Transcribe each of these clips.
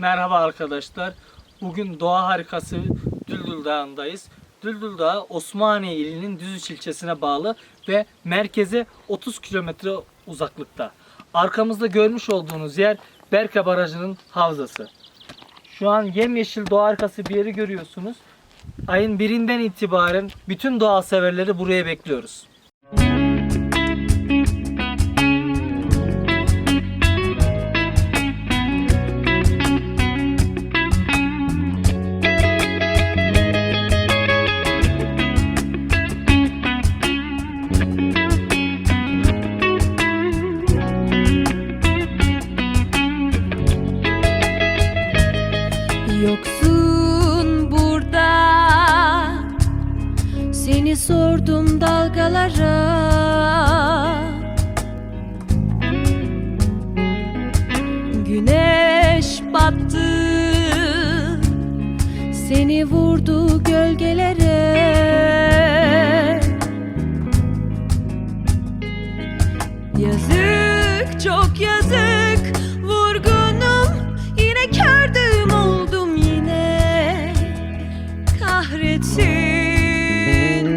Merhaba arkadaşlar. Bugün doğa harikası Düldül Dağı'ndayız. Düldül Dağı Osmaniye ilinin Düzüç ilçesine bağlı ve merkeze 30 kilometre uzaklıkta. Arkamızda görmüş olduğunuz yer Berke Barajı'nın havzası. Şu an yemyeşil doğa harikası bir yeri görüyorsunuz. Ayın birinden itibaren bütün doğa severleri buraya bekliyoruz. Yoksun burada. Seni sordum dalgalara. Güneş battı. Seni vurdu gölgelere. Yazık çok yazık Kahretsin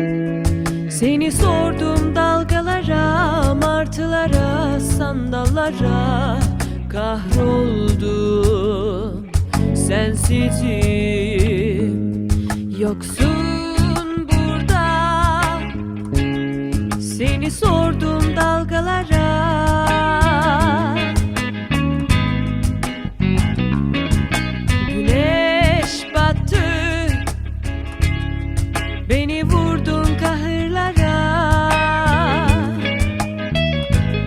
Seni sordum dalgalara Martılara sandallara. Kahroldum Sensizim. Yoksun burada. Seni sordum dalgalara Beni